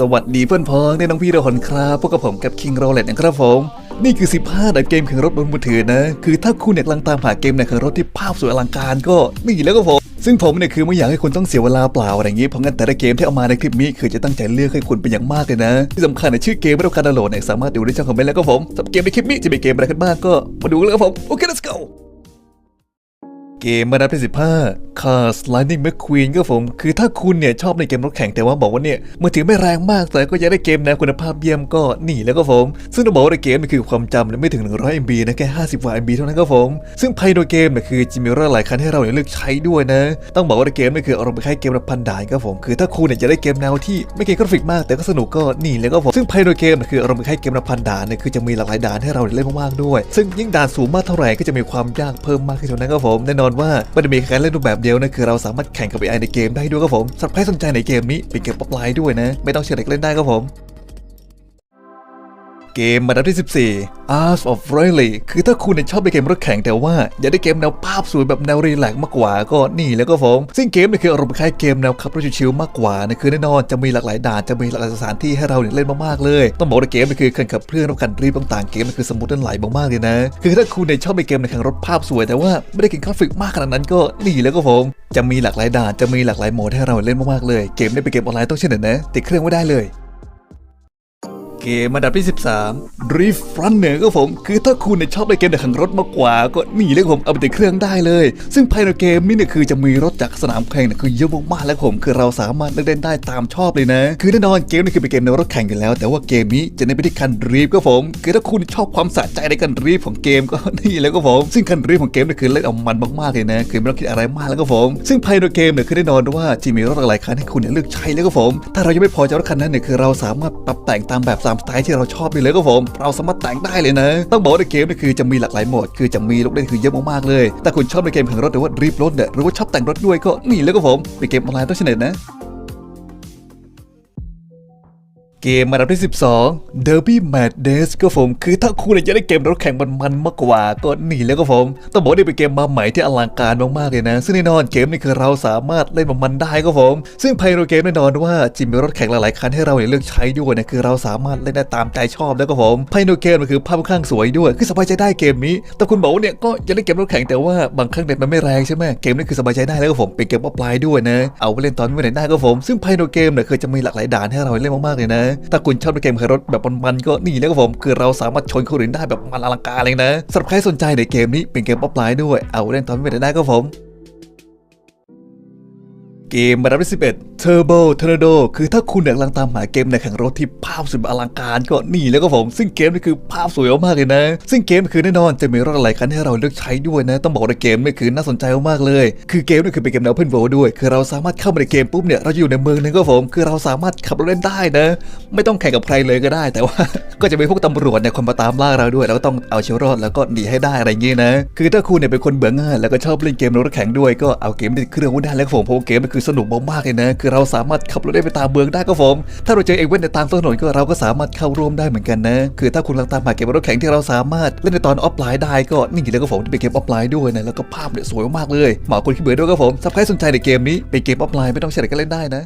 สวัสดีเพื่อนพ้องในน้องพี่เราหอนครับพวกกับผมกับ King r o l e t นะครับผม นี่คือ 15ดับเกมแข่งรถบนมือถือนะ คือถ้าคุณเนี่ยกำลังตามหาเกมในแข่งรถที่ภาพสวยอลังการก็นี่แล้วก็ผม ซึ่งผมเนี่ยคือไม่อยากให้คุณต้องเสียเวลาเปล่าอะไรอย่างงี้ เพราะงั้นแต่ละเกมที่เอามาในคลิปนี้คือจะตั้งใจเลือกให้คุณเป็นอย่างมากเลยนะ ที่สำคัญในชื่อเกมไม่ต้องการดาวน์โหลดเนี่ยสามารถดูได้ช่องคอมเมนต์แล้วก็ผมสำหรับเกมในคลิปนี้จะเป็นเกมอะไรกันบ้างก็มาดูกันเลยครับผมโอเค let's go เกมมาดับที่15 Cars Lightning McQueen ก็ผม คือถ้าคุณเนี่ยชอบในเกมรถแข่งแต่ว่าบอกว่าเนี่ยมือถือไม่แรงมากแต่ก็ยากได้เกมแนวคุณภาพเยี่ยมก็นี่แล้วก็ผม ซึ่งต้องบอกว่าในเกมนี่คือความจำเนี่ยไม่ถึง 100 MB นะแค่50กว่า MB เท่านั้นก็ผม ซึ่งภายในเกมเนี่ยคือจะมีรถหลายคันให้เราเนี่ยเลือกใช้ด้วยนะ ต้องบอกว่าในเกมนี่คืออารมณ์คล้ายเกมละพันด่านก็ผม คือถ้าคุณเนี่ยจะได้เกมแนวที่ไม่เก่งกราฟิกมาก แต่ก็สนุกก็นี่แล้วก็ผม ซึ่งภายในเกมเนี่คืออารมณ์คล้ายเกมละพันด่านเนี่ยคือจะมีหลากหลายด่านให้เราเล่นมากๆด้วย ซึ่งยิ่งด่านสูงมากเท่าไหร่ก็จะมีความยากเพิ่มมากขึ้นเท่านั้นก็ผมแน่นอนว่าไม่ได้มีแค่เล่นรูปแบบเดียวนะคือเราสามารถแข่งกับ AI ในเกมได้ด้วยครับผมสำหรับใครสนใจในเกมนี้เป็นเกมออฟไลน์ด้วยนะ ไม่ต้องเชื่อเด็กเล่นได้ครับผม เกมมาดับที่ 14 Art of Rally คือถ้าคุณเนี่ยชอบในเกมรถแข่งแต่ว่า อยากได้เกมแนวภาพสวยแบบแนวรีแลกมากกว่าก็นี่แล้วก็ผม ซึ่งเกมเนี่ยคืออารมณ์คล้ายเกมแนวขับรถชิวๆมากกว่านะคือแน่นอนจะมีหลากหลายด่านจะมีหลากหลายสถานที่ให้เราเนี่ยเล่นมากๆเลย ต้องบอกว่าเกมเนี่ยคือการขับเคลื่อนรถกันรีบต่างๆเกมมันคือสมูทเดินไหลมากๆเลยนะ คือถ้าคุณเนี่ยชอบในเกมในแข่งรถภาพสวย แต่ว่าไม่ได้เก่งกราฟิกมากขนาดนั้นก็นี่แล้วก็ผม จะมีหลากหลายด่านจะมีหลากหลายโหมดให้เราเล่นมากๆเลย เกมเนี่เป็นเกมออนไลน์ต้องเช่นเดียนะติดเครื่องไว้ได้เลย เกมอันดับที่ 13 Drift Runner ก็ผม คือถ้าคุณเนี่ยชอบในเกมในแข่งรถมากกว่า ก็นี่เลยผมเอาไปติดเครื่องได้เลย ซึ่งภายในเกมนี่เนี่ยคือจะมีรถจากสนามแข่งเนี่ยคือเยอะมากๆแล้วผม คือเราสามารถเลือกเล่นได้ตามชอบเลยนะ คือแน่นอนเกมนี่คือเป็นเกมในรถแข่งอยู่แล้ว แต่ว่าเกมนี้จะเน้นไปที่คันดรีฟก็ผม คือถ้าคุณชอบความสะใจในการดรีฟของเกมก็นี่แล้วก็ผม ซึ่งคันดรีฟของเกมเนี่ยคือเล่นเอามันมากๆเลยนะ คือไม่ต้องคิดอะไรมากแล้วก็ผม ซึ่งภายในเกมเนี่ยคือแน่นอนว่าจะมีรถหลายคันให้คุณเนี่ยเลือกใช้แล้วก็ผม ถ้าเรายังไม่พอใจรถคันนั้นเนี่ยคือเราสามารถปรับแต่งตามแบบตามสไตล์ที่เราชอบได้เลยก็ผม เราสามารถแต่งได้เลยนะ ต้องบอกว่าในเกมนี่คือจะมีหลากหลายโหมด คือจะมีลูกเล่นคือเยอะมากๆเลย แต่คุณชอบในเกมแข่งรถหรือว่ารีบรถเนี่ยหรือว่าชอบแต่งรถด้วยก็นี่เลยก็ผมเป็นเกมออนไลน์ต้องชนะนะ เกมอันดับที่ 12 Derby Mad Days ก็ผม คือถ้าคุณอยากจะได้เกมรถแข่งมันๆมากกว่าก็นี่แล้วก็ผมต้องบอกว่านี่เป็นเกมมาใหม่ที่อลังการมากๆเลยนะ ซึ่งแน่นอนเกมนี้คือเราสามารถเล่นมันๆได้ก็ผม ซึ่งภายในเกมแน่นอนว่าจะมีรถแข่งหลายๆคันให้เราเนี่ยเลือกใช้ด้วยนะคือเราสามารถเล่นได้ตามใจชอบแล้วก็ผมภายในเกมมันคือภาพค่อนข้างสวยด้วย คือสบายใจได้เกมนี้ แต่คุณบอกว่าเนี่ยก็อยากเล่นเกมรถแข่งแต่ว่าบางครั้งเน็ตมันไม่แรงใช่ไหมเกมนี้คือสบายใจได้แล้วก็ผมเป็นเกมออฟไลน์ด้วยนะเอาไปเล่นตอนไม่ไหนได้ก็ผมซึ่งภายในเกมเนี่ยคือจะมีหลากหลายด่านให้เราเล่นมากๆเลยนะถ้าคุณชอบในเกมขับรถแบบมันๆก็นี่แล้วก็ผมคือเราสามารถชนคนอื่นได้แบบมันอลังการเลยนะสำหรับใครสนใจในเกมนี้เป็นเกมออฟไลน์ด้วยเอาเล่นตอนไม่ได้ได้ก็ผม เกมมาดับที่11 Turbo Tornado คือถ้าคุณอยากำลังตามหาเกมในแข่งรถที่ภาพสุดอลังการก็นี่แล้วก็ผม ซึ่งเกมนี่คือภาพสวยมากเลยนะ ซึ่งเกมคือแน่นอนจะมีรถหลายคันให้เราเลือกใช้ด้วยนะ ต้องบอกว่าเกมนี่คือน่าสนใจมากเลย คือเกมนี่คือเป็นเกมแนวเพื่อนโวด้วย คือเราสามารถเข้ามาในเกมปุ๊บเนี่ยเราจะอยู่ในเมืองนึงก็ผม คือเราสามารถขับรถเล่นได้นะ ไม่ต้องแข่งกับใครเลยก็ได้ แต่ว่า ก็จะมีพวกตำรวจเนี่ยคนมาตามล่าเราด้วยเราก็ต้องเอาชีวิตรอดแล้วก็หนีให้ได้อะไรอย่างงี้นะ คือถ้าคุณเนี่ยเป็นคนเบื่อง่ายแล้วก็ชอบเล่นเกมรถแข่งด้วยก็เอาเกมติดเครื่องไว้ได้แล้วผมเพราะเกมมันคือสนุกมากๆเลยนะ คือเราสามารถขับรถได้ไปตามเมืองได้ก็ผม ถ้าเราเจอเอเวนต์ในตามถนนก็เราก็สามารถเข้าร่วมได้เหมือนกันนะ คือถ้าคุณกำลังตามหาเกมรถแข่งที่เราสามารถเล่นในตอนออฟไลน์ได้ก็นี่เลยก็ผมที่เป็นเกมออฟไลน์ด้วยนะแล้วก็ภาพเนี่ยสวยมากเลยเหมาะคนขี้เบื่อด้วยก็ผมถ้าใครสนใจในเกมนี้เป็นเกมออฟไลน์ไม่ต้องใช้อะไรก็เล่นได้นะ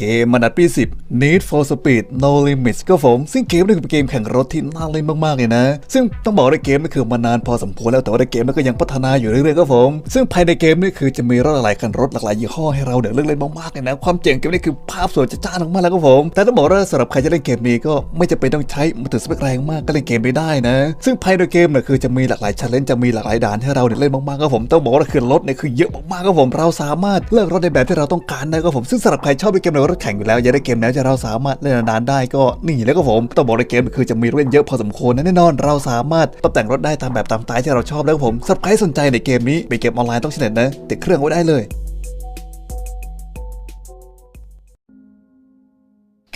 เกมมันอัดปี 10 Need for Speed No Limits ก็ผม ซึ่งเกมนี้คือเป็นเกมแข่งรถที่น่าเล่นมากๆเลยนะ ซึ่งต้องบอกว่าเกมนี่คือมานานพอสมควรแล้วแต่ว่าในเกมนี้ก็ยังพัฒนาอยู่เรื่อยๆก็ผม ซึ่งภายในเกมนี่คือจะมีรถหลายคันรถหลากหลายยี่ห้อให้เราเดี๋ยวเลือกเล่นมากๆเลยนะ ความเจ๋งเกมนี้คือภาพสวยจ้านมากๆแล้วก็ผม แต่ต้องบอกว่าสำหรับใครจะเล่นเกมนี้ก็ไม่จำเป็นต้องใช้มือถือสเปคแรงมากก็เล่นเกมไม่ได้นะ ซึ่งภายในเกมเนี่ยคือจะมีหลากหลายชันเล่นจะมีหลากหลายด่านให้เราเนี่ยเล่นมากๆก็ผมต้องบอกว่าคือรถเนี่ยคือเยอะมากๆก็ผมเราสามารถเลือกรถในแบบที่เราต้องการได้ก็ผมซึ่งสำหรับใครชอบเล่นเกมในรถแข่งอยู่แล้วอยาได้เกมแนวจะเราสามารถเล่นนานได้ก็นี่แล้วก็ผมต้องบอกในเกมคือจะมีเล่นเยอะพอสมควรนะแน่นอน เราสามารถปรับแต่งรถได้ตามแบบตามสไตล์ที่เราชอบแล้วก็ผมสับใครสนใจในเกมนี้เป็นเกมออนไลน์ต้องเฉลยนะติดเครื่องไว้ได้เลย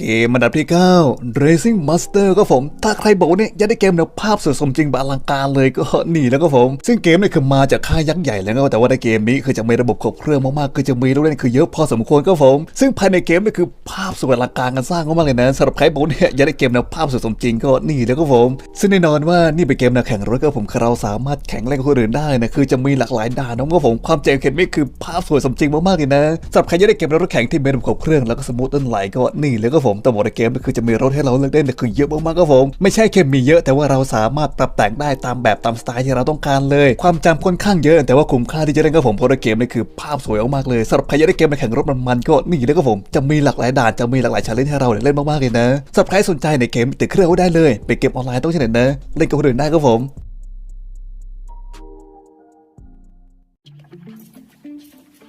เกมอันดับที่ 9 Racing Master ก็ผม ถ้าใครบอกว่าเนี่ยยากได้เกมแนวภาพสวยสมจริงแบบอลังการเลยก็นี่แล้วก็ผม ซึ่งเกมเนี่ยคือมาจากค่ายยักษ์ใหญ่แล้วก็แต่ว่าในเกมนี้คือจะมีระบบครบเครื่องมากๆ คือจะมีลูกเล่นคือเยอะพอสมควรก็ผม ซึ่งภายในเกมเนี่ยคือภาพสวยอลังการกันสร้างมากๆเลยนะสำหรับใครบอกว่าเนี่ยยากได้เกมแนวภาพสวยสมจริงก็นี่แล้วก็ผม ซึ่งแน่นอนว่านี่เป็นเกมแนวแข่งรถก็ผมเราสามารถแข่งเล่นกับคนอื่นได้นะคือจะมีหลากหลายด่านน้องก็ผมความเจ๋งเกมนี้คือภาพสวยสมจริงมากๆเลยนะสำหรับใครยากได้เกมแนวรถแข่งที่มีระบบครบเครื่องแล้วก็สมูทต้นไหลก็นี่แล้วก็ผมแต่บอกในเกมคือจะมีรถให้เราเลือกเนี่ยคือเยอะมากๆครับผม ไม่ใช่แค่มีเยอะแต่ว่าเราสามารถปรับแต่งได้ตามแบบตามสไตล์ที่เราต้องการเลย ความจำค่อนข้างเยอะ แต่ว่าคุ้มค่าที่จะเล่นครับผมเพราะในเกมนี่คือภาพสวยมากๆเลยสำหรับใครอยากได้เกมในแข่งรถมันๆก็นี่เลยครับผมจะมีหลากหลายด่านจะมีหลากหลายชาเลนจ์ให้เราเล่นมากๆเลยนะสำหรับใครสนใจในเกมติดเครื่องได้เลยเป็นเกมออนไลน์ต้องใช่ไหนนะเล่นกับคนอื่นได้ครับผม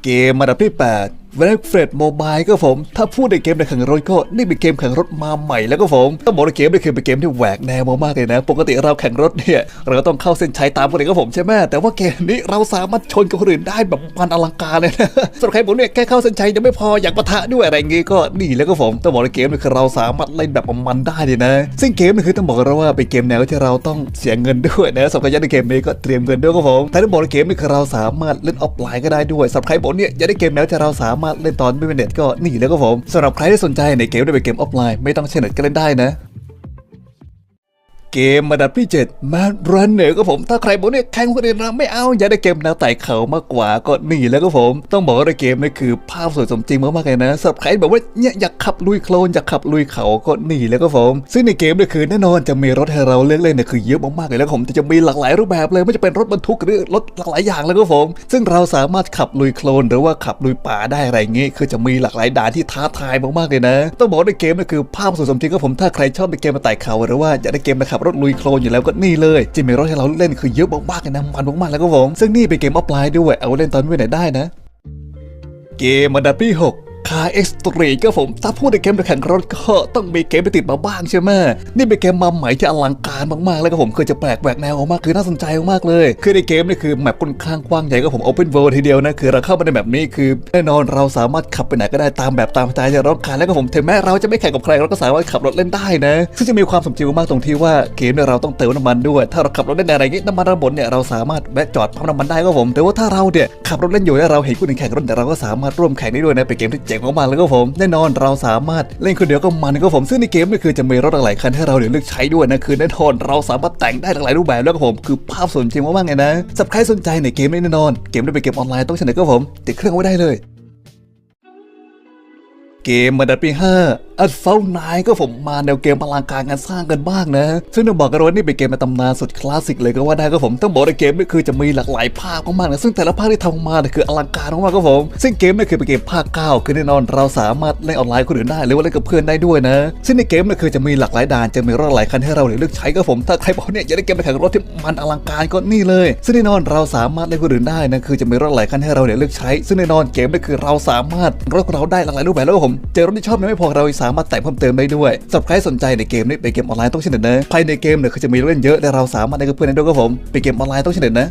เกมอันดับที่8 v a l f r e d Mobile ก็ผม ถ้าพูดในเกมในแข่งรถก็นี่เป็นเกมแข่งรถมาใหม่แล้วก็ผมต้องบอกในเกมนี่คือเป็นเกมที่แหวกแนวมากๆเลยนะ ปกติเราแข่งรถเนี่ยเราต้องเข้าเส้นชัยตามคนอื่นก็ผมใช่ไหมแต่ว่าเกมนี้เราสามารถชนกับคนอื่นได้แบบมันอลังการเลยนะสำหรับใครบอกเนี่ยแค่เข้าเส้นชัยยังไม่พออยากปะทะด้วยอะไรอย่างงี้ก็นี่แล้วก็ผมต้องบอกในเกมนี่คือเราสามารถเล่นแบบมันได้เลยนะ ซึ่งเกมนี่คือต้องบอกเราว่าเป็นเกมแนวที่เราต้องเสียเงินด้วยนะสำหรับใครอยากได้เกมนี้ก็เตรียมเงินด้วยครับผมแต่ต้องบอกในเกมนี่คือเราสามารถเล่นออฟไลน์ก็ได้ด้วยสำหรับใครบอกเนี่ยยากได้เกมแนวที่เราสามารถเล่นตอนไม่เป็นเน็ตก็นี่แล้วก็ผมสำหรับใครที่สนใจในเกมได้เป็นเกมออฟไลน์ไม่ต้องใช้เน็ตก็เล่นได้นะ เกมอันดับที่7 Mad Runner ก็ผม ถ้าใครบอกเนี่ยแข่งคนอื่นเราไม่เอาอยากได้เกมแนวไต่เขามากกว่าก็นี่แล้วก็ผม ต้องบอกว่าในเกมนี่คือภาพสวยสมจริงมากๆเลยนะสำหรับใครบอกว่าเนี่ยอยากขับลุยโคลนอยากขับลุยเขาก็นี่แล้วก็ผม ซึ่งในเกมนี่คือแน่นอนจะมีรถให้เราเลือกเล่นเนี่ยคือเยอะมากๆเลยแล้วผมจะมีหลากหลายรูปแบบเลยไม่จะเป็นรถบรรทุกหรือรถหลากหลายอย่างแล้วก็ผม ซึ่งเราสามารถขับลุยโคลนหรือว่าขับลุยป่าได้อะไรอย่างงี้คือจะมีหลากหลายด่านที่ท้าทายมากๆเลยนะ ต้องบอกว่าในเกมนี่คือภาพสวยสมจริงก็ผมถ้าใครชอบในเกมมาไต่เขาหรือว่าอยากได้เกมมาขับรถลุยโคลนอยู่แล้วก็นี่เลยจะมีรถให้เราเล่นคือเยอะมากๆเลยนะมันมากๆแล้วก็ผมซึ่งนี่เป็นเกมออฟไลน์ด้วยเอาเล่นตอนไม่ไหนได้นะ เกมอันดับที่6 คาเอ็กซ์ตรีก็ผม ถ้าพูดในเกมแข่งรถก็ต้องมีเกมไปติดมาบ้างใช่ไหมนี่เป็นเกมมาใหม่ที่อลังการมากๆ แล้วก็ผมเคยจะแปลกแหวกแนวมากคือน่าสนใจมากเลย คือในเกมนี่คือแมปค่อนข้างกว้างใหญ่ก็ผมโอเพนเวิลด์ทีเดียวนะ คือเราเข้ามาในแบบนี้คือแน่นอนเราสามารถขับไปไหนก็ได้ตามแบบตามสไตล์ที่เราต้องการแล้วก็ผมถึงแม้เราจะไม่แข่งกับใครเราก็สามารถขับรถเล่นได้นะซึ่งจะมีความสมจริงมากตรงที่ว่าเกมเนี่ยเราต้องเติมน้ำมันด้วย ถ้าเราขับรถเล่นในอะไรอย่างงี้ยน้ำมันระบบเนี่ยเราสามารถแวะจอดปั๊มน้ำมันได้ก็ผม แต่ว่าถ้าเราเนี่ยขับรถเล่นอยู่แล้วเราเห็นคนอื่นแข่งรถแต่เราก็สามารถร่วมแข่งได้ด้วยนะเป็นเกมที่เจงมากๆแล้วก็ผม แน่นอนเราสามารถเล่นคนเดียวก็มันก็ผม ซึ่งในเกมนี่คือจะมีรถหลายคันให้เราเดี๋ยวเลือกใช้ด้วยนะคือแน่นอนเราสามารถแต่งได้หลากหลายรูปแบบแล้วก็ผม คือภาพสวยจริงมากๆไงนะสับใครสนใจในเกมนี้แน่นอน เกมนี้เป็นเกมออนไลน์ต้องชนะก็ผมติดเครื่องไว้ได้เลยเกมมันดัดปี 5 อัดเฟลนายก็ผมมาแนวเกมพลังการงานสร้างกันบ้างนะ ซึ่งต้องบอกกันว่านี่เป็นเกมในตำนานสุดคลาสสิกเลยก็ว่าได้ก็ผมต้องบอกในเกมนี่คือจะมีหลากหลายภาคมากๆนะซึ่งแต่ละภาคที่ทำมาเนี่ยคืออลังการมากๆก็ผม ซึ่งเกมนี่คือเป็นเกมภาค9คือแน่นอนเราสามารถเล่นออนไลน์คนอื่นได้หรือว่าเล่นกับเพื่อนได้ด้วยนะ ซึ่งในเกมนี่คือจะมีหลากหลายด่านจะมีรถหลายคันให้เราเลือกใช้ก็ผมถ้าใครบอกเนี่ยอยากได้เกมไปแข่งรถที่มันอลังการก็นี่เลย ซึ่งแน่นอนเราสามารถเล่นคนอื่นได้นะคือจะมีรถหลายคันให้เราเนี่ยเลือกใช้ ซึ่งแน่นอนเกมนี่คือเราสามารถรถเราได้หลากหลายรูปแบบแล้วก็ผมเจอรถที่ชอบนี่ไม่พอเราสามารถแต่งเพิ่มเติมได้ด้วยสำหรับใครสนใจในเกมนี้เป็นเกมออนไลน์ต้องเช่นเดิมนะภายในเกมเนี่ยคือจะมีเล่นเยอะและเราสามารถได้กับเพื่อนได้ด้วยครับผมเป็นเกมออนไลน์ต้องเช่นเดิมนะ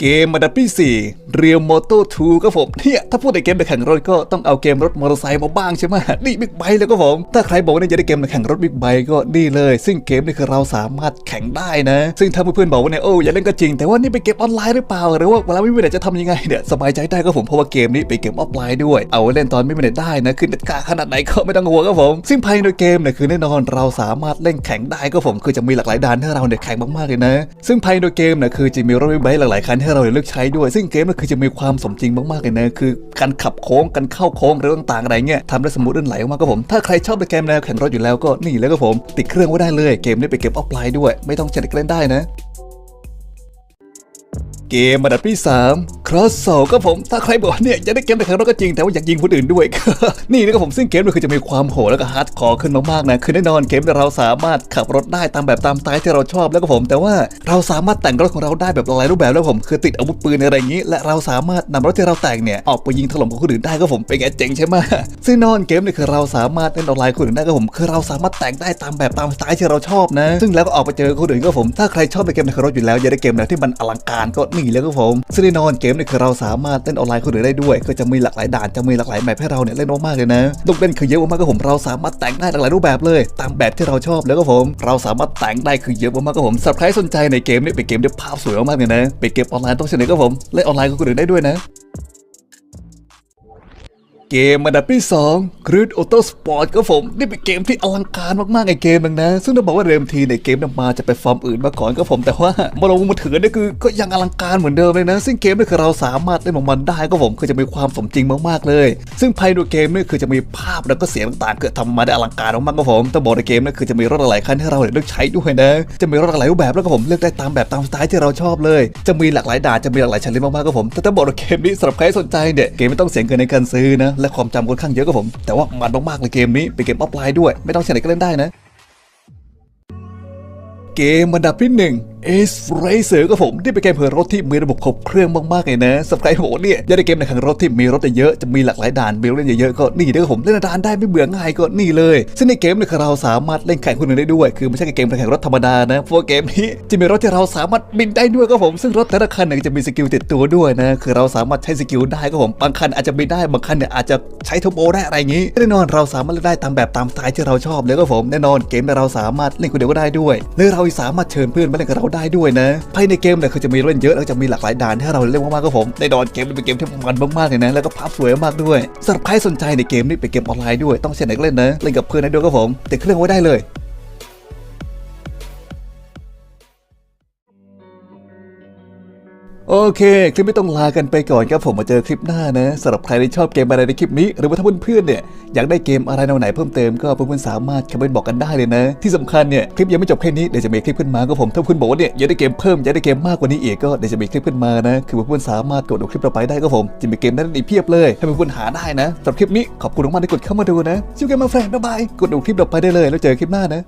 เกมอันดับที่4เรียวโมโต2ก็ผมเนี่ยถ้าพูดในเกมในแข่งรถก็ต้องเอาเกมรถมอเตอร์ไซค์มาบ้างใช่ไหมนี่บิ๊กไบค์แล้วก็ผม ถ้าใครบอกว่าเนี่ยจะได้เกมในแข่งรถบิ๊กไบค์ก็นี่เลย ซึ่งเกมนี่คือเราสามารถแข่งได้นะ ซึ่งถ้าเพื่อนๆบอกว่าเนี่ยโอ้อย่าเล่นก็จริง แต่ว่านี่เป็นเกมออนไลน์หรือเปล่า หรือว่าเวลาไม่มีเน็ตจะทำยังไงเนี่ยสบายใจได้ก็ผมเพราะว่าเกมนี้เป็นเกมออฟไลน์ด้วย เอาไว้เล่นตอนไม่มีเน็ตได้นะคือเน็ตกาขนาดไหนก็ไม่ต้องห่วงครับผม ซึ่งภายในเกมเนี่ยคือแน่นอนเราสามารถเล่นแข่งได้ก็ผมคือจะมีหลากหลายด่านให้เราเนี่ยแข่งมากๆเลยนะ ซึ่งภายในเกมเนี่ยคือจะมีรถบิ๊กไบค์หลากหลายคันให้เราเลือกใช้ด้วย ซึ่งเกมมันคือจะมีความสมจริงมากๆเลยนะคือการขับโค้งการเข้าโค้งเรื่องต่างๆอะไรเงี้ยทำได้สมูทเลื่นไหลมากก็ผมถ้าใครชอบในเกมแนวแข่งรถอยู่แล้วก็นี่แล้วก็ผม ติดเครื่องไว้ได้เลยเกมนี้เป็นเกมออฟไลน์ด้วย ไม่ต้องเช็ดเล่นได้นะ เกมอันดับที่ 3 Cross Soul ก็ผม ถ้าใครบอกว่าเนี่ยจะได้เกมแต่ครั้งก็จริงแต่ว่าอยากยิงคนอื่นด้วย นี่นะครับผมซึ่งเกมมันคือจะมีความโหดแล้วก็ฮาร์ดคอร์ขึ้นมากๆนะ คือแน่นอนเกมเราสามารถขับรถได้ตามแบบตามสไตล์ที่เราชอบแล้วก็ผม แต่ว่าเราสามารถแต่งรถของเราได้แบบหลายรูปแบบแล้วผมคือติดอาวุธปืนอะไรอย่างนี้ และเราสามารถนำรถที่เราแต่งเนี่ยออกไปยิงถล่มของคนอื่นได้ก็ผมเป็นไงเจ๋งใช่ไหมซึ่งแนอนเกมนี่คือเราสามารถเล่นออนไลน์คนอื่นได้ก็ผม คือเราสามารถแต่งได้ตามแบบตามสไตล์ที่เราชอบนะ ซึ่งแล้วก็ออกไปเจอคนอื่นก็ผม ถ้าใครชอบในเกมในรถอยู่แล้วอยาได้เกมแนวที่มันอลังการก็นี่แล้วครับผมซึ่งแน่นอนเกมเนี่ยคือเราสามารถเล่นออนไลน์คนอื่นได้ด้วย ก็จะมีหลากหลายด่านจะมีหลากหลายแมปให้เราเนี่ยเล่นมากๆเลยนะลูกเล่นคือเยอะมากๆก็ผมเราสามารถแต่งได้หลากหลายรูปแบบเลย ตามแบบที่เราชอบแล้วก็ผม เราสามารถแต่งได้คือเยอะมากๆก็ผมสำหรับใครสนใจในเกมเนี่ยเป็นเกมที่ภาพสวยมากๆเลยนะเป็นเกมออนไลน์ต้องเสนอก็ผมเล่นออนไลน์กับคนอื่นได้ด้วยนะ เกมอันดับที่2 Cruise Auto Sport ครับผม นี่เป็นเกมที่อลังการมากๆไอเกมนึงนะ ซึ่งต้องบอกว่าเริ่มทีในเกมนำมาจะไปฟอร์มอื่นมาก่อนครับผมแต่ว่ามาลงมือถือเนี่ยคือก็ยังอลังการเหมือนเดิมเลยนะ ซึ่งเกมนี่คือเราสามารถเล่นของมันได้ครับผมคือจะมีความสมจริงมากๆเลย ซึ่งภายในเกมนี่คือจะมีภาพแล้วก็เสียงต่างๆเกิดทำมาได้อลังการมากๆครับผมต้องบอกในเกมนี่คือจะมีรถหลายคันให้เราเลือกใช้ด้วยนะ จะมีรถหลายรูปแบบแล้วก็ผมเลือกได้ตามแบบตามสไตล์ที่เราชอบเลย จะมีหลากหลายด่านจะมีหลากหลายชนเลยมากๆครับผมแต่ถ้าบอกว่าเกมนี้สำหรับใครสนใจเนี่ยเกมไม่ต้องเสียเงินในการซื้อนะและความจำค่อนข้างเยอะครับผม แต่ว่ามันมากๆเลยเกมนี้เป็นเกมออฟไลน์ด้วย ไม่ต้องเสียไหนก็เล่นได้นะ เกมอันดับที่1 Ace Racer ก็ผมที่เป็นเกมเพื่อรถที่มีระบบครบเครื่องมากๆเลยนะสำหรับใครโหเนี่ยยากได้เกมในข่งรถที่มีรถเยอะๆจะมีหลากหลายด่านมีรถเล่นเยอะๆก็นี่เด้อผมเล่นด่านได้ไม่เบื่อง่ายก็นี่เลยซึ่งในเกมเนี่ยคือเราสามารถเล่นแข่งคนอื่นได้ด้วย คือไม่ใช่แค่เกมแข่งรถธรรมดานะเพราะว่าเกมนี้จะมีรถที่เราสามารถบินได้ด้วยก็ผม ซึ่งรถแต่ละคันเนี่ยจะมีสกิลติดตัวด้วยนะคือเราสามารถใช้สกิลได้ก็ผมบางคันอาจจะบินได้บางคันเนี่ยอาจจะใช้ทอร์โบได้อะไรอย่างนี้แน่นอนเราสามารถเล่นได้ตามแบบตามสไตล์ที่เราชอบเลยก็ผมแน่นอนเกมเนี่ยเราสามารถเล่นคนเดียวก็ได้ด้วยและเราสามารถเชิญเพื่อนมาเล่นกับเราได้ด้วยนะภายในเกมเนี่ยคือจะมีเล่นเยอะแล้วจะมีหลากหลายด่านให้เราเล่นมากๆก็ผมในดอนเกมเป็นเกมที่มันมากๆเลยนะแล้วก็ภาพสวยมากด้วยสำหรับใครสนใจในเกมนี้เป็นเกมออนไลน์ด้วยต้องเช้ไหนเล่นนะเล่นกับเพื่อนได้ด้วยก็ผมติดเครื่องไว้ได้เลย โอเค คลิปไม่ต้องลากันไปก่อนครับผมมาเจอคลิปหน้านะสำหรับใครที่ชอบเกมอะไรในคลิปนี้ หรือว่าถ้าเพื่อนๆเนี่ยอยากได้เกมอะไรแนวไหนเพิ่มเติมก็เพื่อนๆสามารถคอมเมนต์บอกกันได้เลยนะ ที่สำคัญเนี่ยคลิปยังไม่จบแค่นี้เดี๋ยวจะมีคลิปขึ้นมาก็ผมถ้าคุณบอกว่าเนี่ยอยากได้เกมเพิ่มอยากได้เกมมากกว่านี้อีกก็เดี๋ยวจะมีคลิปขึ้นมานะคือเพื่อนๆสามารถกดดูคลิปเราไปได้ก็ผมจะมีเกมนั้นอีกเพียบเลยให้เพื่อนๆหาได้นะสำหรับคลิปนี้ขอบคุณมากๆที่กดเข้ามาดูนะชิวเกมมาแฟนบ๊ายบายกดดูคลิปเราไปได้เลย แล้วเจอคลิปหน้านะ